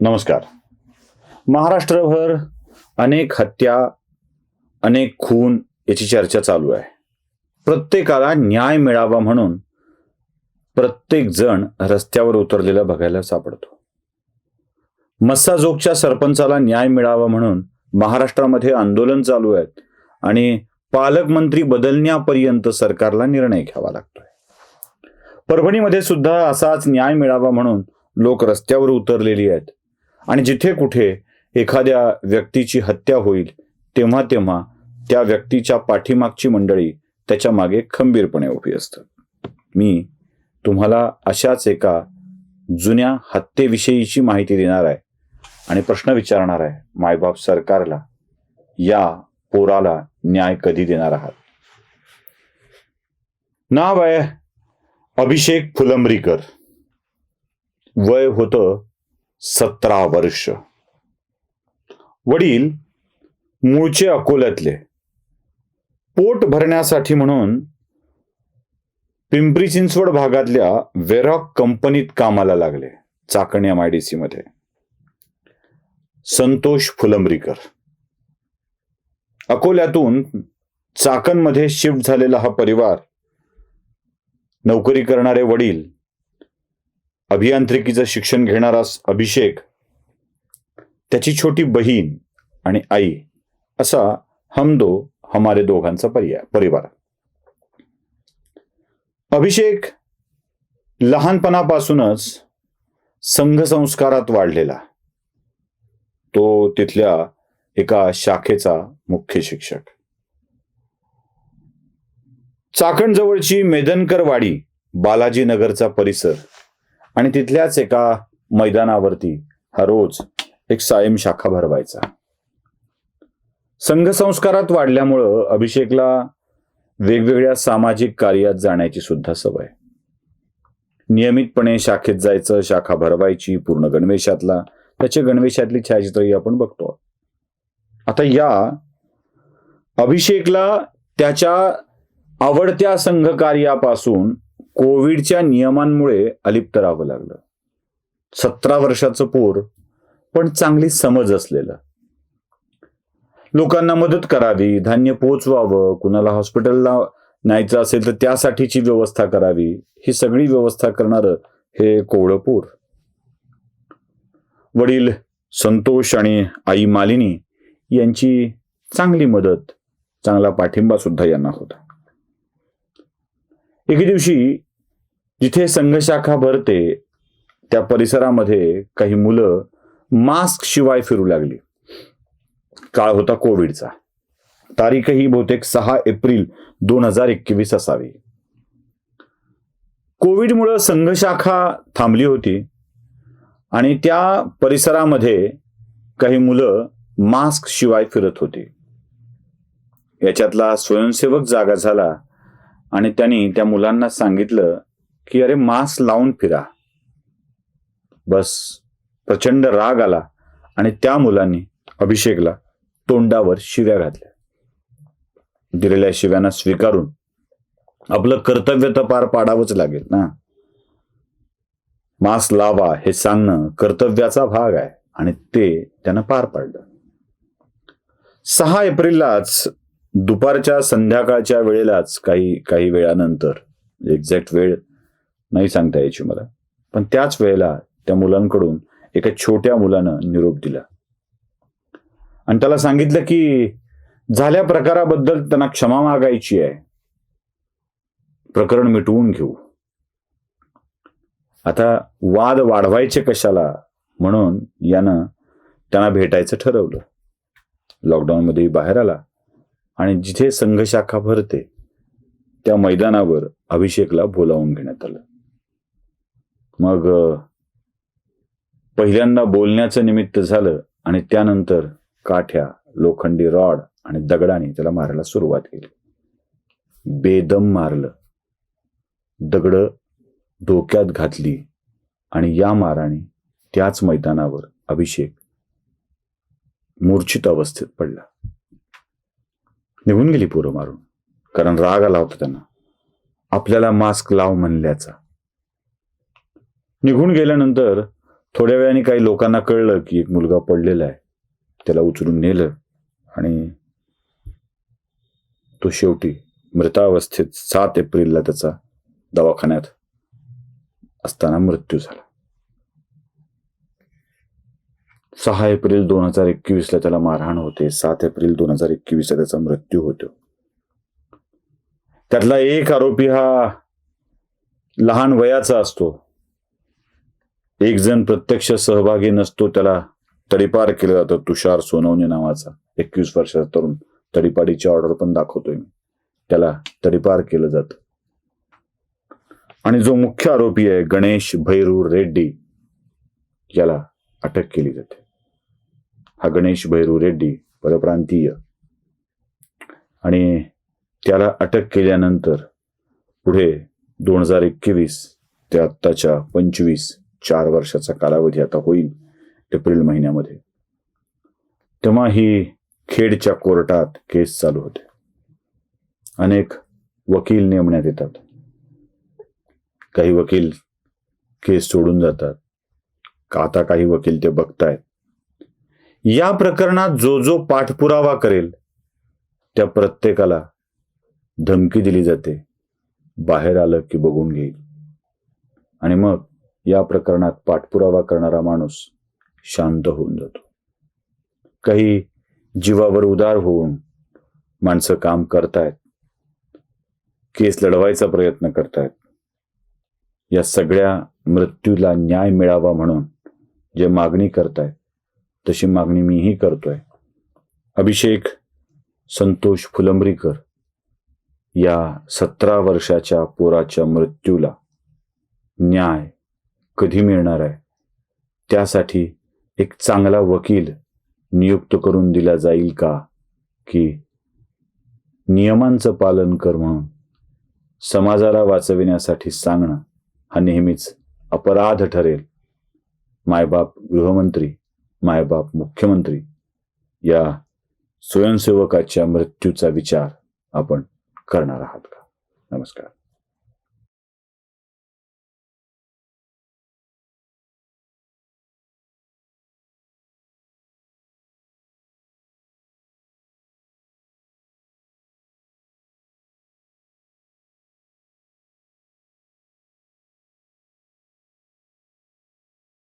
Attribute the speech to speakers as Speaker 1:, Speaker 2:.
Speaker 1: नमस्कार. महाराष्ट्रभर अनेक हत्या अनेक खून याची चर्चा चालू आहे. प्रत्येकाला न्याय मिळावा म्हणून प्रत्येक जण रस्त्यावर उतरलेला बघायला सापडतो. मस्साजोगच्या सरपंचाला न्याय मिळावा म्हणून महाराष्ट्रामध्ये आंदोलन चालू आहेत आणि पालकमंत्री बदलण्यापर्यंत सरकारला निर्णय घ्यावा लागतोय. परभणीमध्ये सुद्धा असाच न्याय मिळावा म्हणून लोक रस्त्यावर उतरलेली आहेत. आणि जिथे कुठे एखाद्या व्यक्तीची हत्या होईल तेव्हा तेव्हा त्या व्यक्तीच्या पाठीमागची मंडळी त्याच्यामागे खंबीरपणे उभी असतात मी तुम्हाला अशाच एका जुन्या हत्येविषयीची माहिती देणार आहे आणि प्रश्न विचारणार आहे मायबाप सरकारला या पोराला न्याय कधी देणार आहात? नाव आहे अभिषेक फुलंब्रीकर. वय होतं सतरा वर्ष. वडील मूळचे अकोल्यातले. पोट भरण्यासाठी म्हणून पिंपरी चिंचवड भागातल्या वेरॉक कंपनीत कामाला लागले Chakan M I D C मध्ये. संतोष फुलंब्रीकर. अकोल्यातून चाकणमध्ये शिफ्ट झालेला हा परिवार नोकरी करणारे वडील अभियांत्रिकीचं शिक्षण घेणारा अभिषेक त्याची छोटी बहीण आणि आई असा हम दो हमारे दोघांचा पर्याय परिवार. अभिषेक लहानपणापासूनच संघसंस्कारात वाढलेला. तो तिथल्या एका शाखेचा मुख्य शिक्षक. चाकणजवळची मेदनकर वाडी बालाजी नगरचा परिसर. आणि तिथल्याच एका मैदानावरती हा रोज एक सायम शाखा भरवायचा. संघसंस्कारात वाढल्यामुळं अभिषेकला वेगवेगळ्या सामाजिक कार्यात जाण्याची सुद्धा सवय. नियमितपणे शाखेत जायचं शाखा भरवायची पूर्ण गणवेशातला. त्याचे गणवेशातली छायाचित्रही आपण बघतो. आता या अभिषेकला त्याच्या आवडत्या संघकार्यापासून कोविडच्या नियमांमुळे अलिप्त राहावं लागलं. सतरा वर्षाचं पोर पण चांगली समज असलेलं. लोकांना मदत करावी धान्य पोचवावं कुणाला हॉस्पिटलला न्यायचं असेल तर त्यासाठीची व्यवस्था करावी ही सगळी व्यवस्था करणारं हे कोवळपूर वडील संतोष आणि आई मालिनी यांची चांगली मदत चांगला पाठिंबा सुद्धा यांना होता. एके दिवशी जिथे संघशाखा भरते त्या परिसरामध्ये काही मुलं मास्क शिवाय फिरू लागली. काळ होता कोविडचा. तारीखही बहुतेक सहा एप्रिल दोन हजार एकवीस असावी. कोविडमुळं संघशाखा थांबली होती आणि त्या परिसरामध्ये काही मुलं मास्क शिवाय फिरत होती. याच्यातला स्वयंसेवक जागा झाला आणि त्यांनी त्या मुलांना सांगितलं की अरे मास्क लावून फिरा. बस. प्रचंड राग आला आणि त्या मुलांनी अभिषेकला तोंडावर शिव्या घातल्या. दिलेल्या शिव्यांना स्वीकारून आपलं कर्तव्य तर पार पाडावंच लागेल ना. मास्क लावा हे सांगणं कर्तव्याचा भाग आहे आणि ते त्यानं पार पाडलं. सहा एप्रिललाच दुपारच्या संध्याकाळच्या वेळेलाच काही काही वेळानंतर एक्झॅक्ट वेळ नाही सांगता यायची मला. पण त्याच वेळेला त्या मुलांकडून एका छोट्या मुलानं निरोप दिला. आणि त्याला सांगितलं की झाल्या प्रकाराबद्दल त्यांना क्षमा मागायची आहे. प्रकरण मिटवून घेऊ. आता वाद वाढवायचे कशाला म्हणून यानं त्यांना भेटायचं ठरवलं. लॉकडाऊनमध्ये बाहेर आला. आणि जिथे संघशाखा भरते त्या मैदानावर अभिषेकला बोलावून घेण्यात आलं. मग पहिल्यांदा बोलण्याचं निमित्त झालं आणि त्यानंतर काठ्या लोखंडी रॉड आणि दगडाने त्याला मारायला सुरुवात केली. बेदम मारलं. दगड डोक्यात घातली आणि या माराने त्याच मैदानावर अभिषेक मूर्छित अवस्थेत पडला. निघून गेली पोरं मारून कारण राग आला होता त्यांना. आपल्याला मास्क लाव म्हणल्याचा. निघून गेल्यानंतर थोड्या वेळाने काही लोकांना कळलं की एक मुलगा पडलेला आहे. त्याला उचलून नेलं आणि तो शेवटी मृतावस्थेत सात एप्रिलला त्याचा दवाखान्यात असताना मृत्यू झाला. सहा एप्रिल दोन हजार एकवीस ला त्याला मारहाण होते. सात एप्रिल दोन हजार एकवीस ला त्याचा मृत्यू होतो. त्यातला एक आरोपी हा लहान वयाचा असतो. एक जण प्रत्यक्ष सहभागी नसतो त्याला तडीपार केलं जातं. तुषार सोनवणे नावाचा एकवीस वर्षाचा तरुण तडीपाडीची ऑर्डर पण दाखवतोय मी. त्याला तडीपार केलं जात. आणि जो मुख्य आरोपी आहे गणेश भैरू रेड्डी याला अटक केली जाते. हा गणेश भैरू रेड्डी परप्रांतीय. आणि त्याला अटक केल्यानंतर पुढे दोन हजार एकवीस ते आत्ताच्या पंचवीस चार वर्षाचा कालावधी आता होईल एप्रिल महिन्यामध्ये. तेव्हा ही खेडच्या कोर्टात केस चालू होते. अनेक वकील नेमण्यात येतात. काही वकील केस सोडून जातात. का आता काही वकील ते बघतायत? या प्रकरणात जो जो पाठपुरावा करेल त्या प्रत्येकाला धमकी दिली जाते. बाहेर आलं की बघून घेईल. आणि मग या प्रकरणात पाठपुरावा करणारा माणूस शांत होऊन जातो. काही जीवावर उदार होऊन माणसं काम करतायत केस लढवायचा प्रयत्न करतायत. या सगळ्या मृत्यूला न्याय मिळावा म्हणून जे मागणी करतायत तशी मागणी मीही करतोय. अभिषेक संतोष फुलंब्रीकर या सतरा वर्षाच्या पोराच्या मृत्यूला न्याय कधी मिळणार आहे? त्यासाठी एक चांगला वकील नियुक्त करून दिला जाईल का? की नियमांचं पालन कर म्हणून समाजाला वाचविण्यासाठी सांगणं हा नेहमीच अपराध ठरेल. मायबाप गृहमंत्री मायबाप मुख्यमंत्री या स्वयंसेवकाच्या मृत्यूचा विचार आपण करणार आहात का? नमस्कार.